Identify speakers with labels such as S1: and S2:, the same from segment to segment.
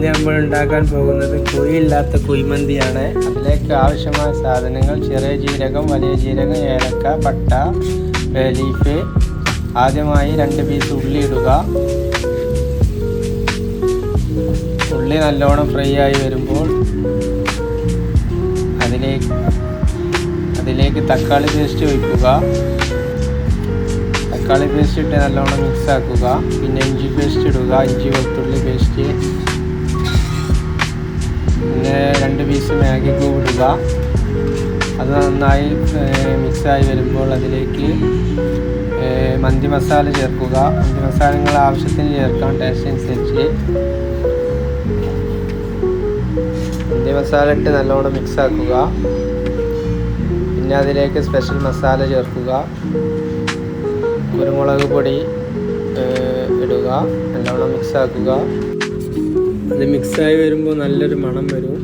S1: ഇന്ന് നമ്മൾ ഉണ്ടാക്കാൻ പോകുന്നത് കുഴിയില്ലാത്ത കുഴിമന്തിയാണ്. അതിലേക്ക് ആവശ്യമായ സാധനങ്ങൾ ചെറിയ ജീരകം വലിയ ജീരകം ഏലക്ക പട്ട ലീഫ് ആദ്യമായി രണ്ട് പീസ് ഉള്ളി ഇടുക. ഉള്ളി നല്ലോണം ഫ്രൈ ആയി വരുമ്പോൾ അതിലേക്ക് അതിലേക്ക് തക്കാളി പേസ്റ്റ് ഒഴിക്കുക. തക്കാളി പേസ്റ്റ് ഇട്ട് നല്ലോണം മിക്സ് ആക്കുക. പിന്നെ ഇഞ്ചി പേസ്റ്റ് ഇടുക. ഇഞ്ചി വെളുത്തുള്ളി പേസ്റ്റ് പിന്നെ രണ്ട് പീസ് മാഗി ക്യൂബ് ഇടുക. അത് നന്നായി മിക്സായി വരുമ്പോൾ അതിലേക്ക് മന്തി മസാല ചേർക്കുക. മന്തി മസാല നിങ്ങൾ ആവശ്യത്തിന് ചേർക്കാം ടേസ്റ്റ് അനുസരിച്ച്. മന്തി മസാല ഇട്ട് നല്ലോണം മിക്സ് ആക്കുക. പിന്നെ അതിലേക്ക് സ്പെഷ്യൽ മസാല ചേർക്കുക. കുരുമുളക് പൊടി ഇടുക. നല്ലോണം മിക്സ് ആക്കുക. അത് മിക്സായി വരുമ്പോൾ നല്ലൊരു മണം വരും.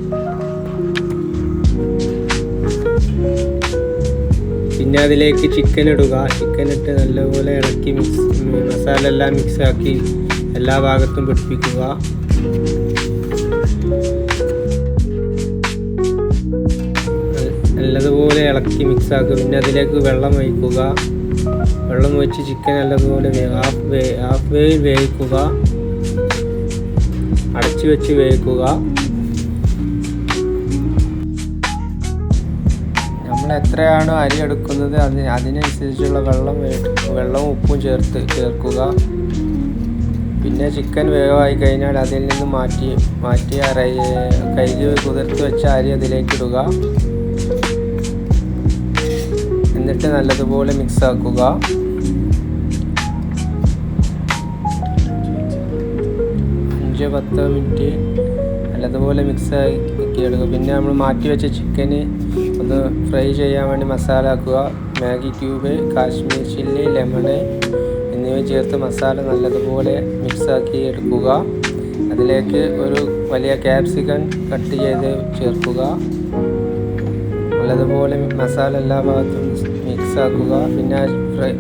S1: പിന്നെ അതിലേക്ക് ചിക്കൻ ഇടുക. ചിക്കൻ ഇട്ട് നല്ലപോലെ ഇറക്കി മിക്സ് മസാല എല്ലാം മിക്സ് ആക്കി എല്ലാ ഭാഗത്തും പിടിപ്പിക്കുക. നല്ലതുപോലെ ഇളക്കി മിക്സ് ആക്കുക. പിന്നെ അതിലേക്ക് വെള്ളം ഒഴിക്കുക. വെള്ളം ഒഴിച്ച് ചിക്കൻ നല്ലതുപോലെ ഹാഫ് വേ ഹാഫ് വേയിൽ വേവിക്കുക. അടച്ചു വെച്ച് വേവിക്കുക. നമ്മൾ എത്രയാണോ അരി എടുക്കുന്നത് അതിന് അതിനനുസരിച്ചുള്ള വെള്ളം വെള്ളവും ഉപ്പും ചേർത്ത് ചേർക്കുക. പിന്നെ ചിക്കൻ വേവായി കഴിഞ്ഞാൽ അതിൽ നിന്ന് മാറ്റി മാറ്റി കൈകി കുതിർത്ത് വെച്ച അരി അതിലേക്ക് ഇടുക. എന്നിട്ട് നല്ലതുപോലെ മിക്സ് ആക്കുക. അഞ്ച് പത്ത് മിനിറ്റ് നല്ലതുപോലെ മിക്സ് ആക്കി എടുക്കുക പിന്നെ നമ്മൾ മാറ്റി വെച്ച ചിക്കന് ഒന്ന് ഫ്രൈ ചെയ്യാൻ വേണ്ടി മസാല ആക്കുക. Maggi cube Kashmir chilli lemon എന്നിവ ചേർത്ത് മസാല നല്ലതുപോലെ മിക്സാക്കി എടുക്കുക. അതിലേക്ക് ഒരു വലിയ ക്യാപ്സിക്കൻ കട്ട് ചെയ്ത് ചേർക്കുക. നല്ലതുപോലെ മസാല എല്ലാ ഭാഗത്തും മിക്സാക്കുക. പിന്നെ ഫ്രൈ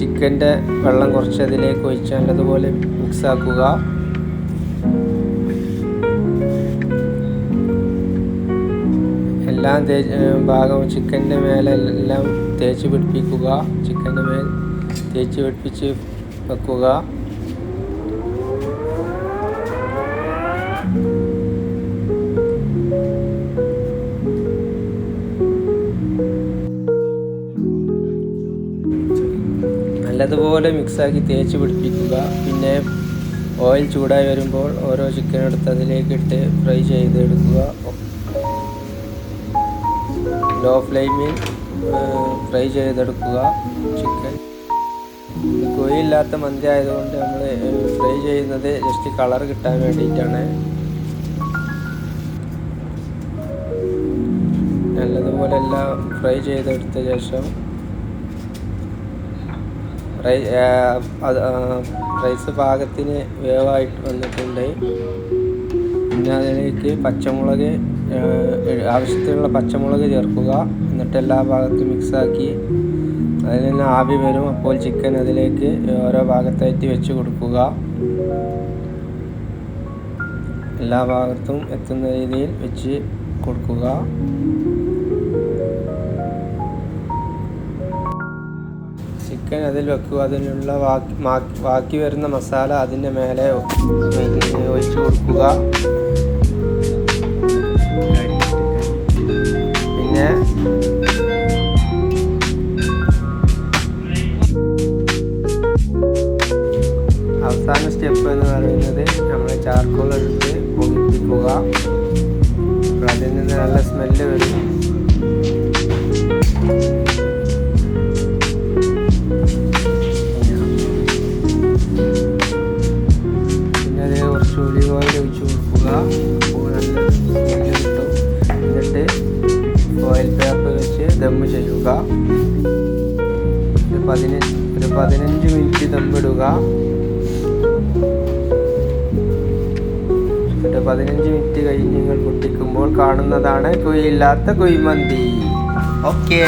S1: ചിക്കന്റെ വെള്ളം കുറച്ച് അതിലേക്ക് ഒഴിച്ച് നല്ലതുപോലെ മിക്സ് ആക്കുക എല്ലാം തേച്ച് ഭാഗം ചിക്കന്റെ മേലെ എല്ലാം തേച്ച് പിടിപ്പിക്കുക. ചിക്കന്റെ മേൽ തേച്ച് പിടിപ്പിച്ച് വെക്കുക. നല്ലതുപോലെ മിക്സാക്കി തേച്ച് പിടിപ്പിക്കുക. പിന്നെ ഓയിൽ ചൂടായി വരുമ്പോൾ ഓരോ ചിക്കൻ എടുത്ത് അതിലേക്ക് ഇട്ട് ഫ്രൈ ചെയ്തെടുക്കുക. ലോ ഫ്ലെയിമിൽ ഫ്രൈ ചെയ്തെടുക്കുക ചിക്കൻ കുഴിയില്ലാത്ത മന്തി ആയതുകൊണ്ട് നമ്മൾ ഫ്രൈ ചെയ്യുന്നത് ജസ്റ്റ് കളർ കിട്ടാൻ വേണ്ടിയിട്ടാണ്. നല്ലതുപോലെ എല്ലാം ഫ്രൈ ചെയ്തെടുത്ത ശേഷം റൈസ് പാകത്തിന് വേവായിട്ട് വന്നിട്ടുണ്ട്. പിന്നെ അതിലേക്ക് പച്ചമുളക് ആവശ്യത്തിനുള്ള പച്ചമുളക് ചേർക്കുക. എന്നിട്ട് എല്ലാ ഭാഗത്തും മിക്സാക്കി അതിൽ നിന്ന് ആവി വരും. അപ്പോൾ ചിക്കൻ അതിലേക്ക് ഓരോ ഭാഗത്തായിട്ട് വെച്ച് കൊടുക്കുക. എല്ലാ ഭാഗത്തും എത്തുന്ന രീതിയിൽ വെച്ച് കൊടുക്കുക. ചിക്കൻ അതിൽ വെക്കുക അതിനുള്ള ബാക്കി വരുന്ന മസാല അതിന്റെ മേലെ ഒഴിച്ചു കൊടുക്കുക. പിന്നെ അവസാന സ്റ്റെപ്പ് എന്ന് പറയുന്നത് നമ്മൾ ചാർക്കോൾ എടുത്ത് പൊങ്ങിപ്പിക്കുക അതിൽ നിന്ന് നല്ല സ്മെല്ല് വരും. ദമ്മ് ചെയ്യുക ഒരു പതിനഞ്ച് ഒരു പതിനഞ്ച് മിനിറ്റ് ദമ്മിടുക. എന്നിട്ട് പതിനഞ്ച് മിനിറ്റ് കഴിഞ്ഞ് നിങ്ങൾ പൊട്ടിക്കുമ്പോൾ കാണുന്നതാണ് കുയില്ലാത്ത കുഴിമന്തി. ഓക്കെ.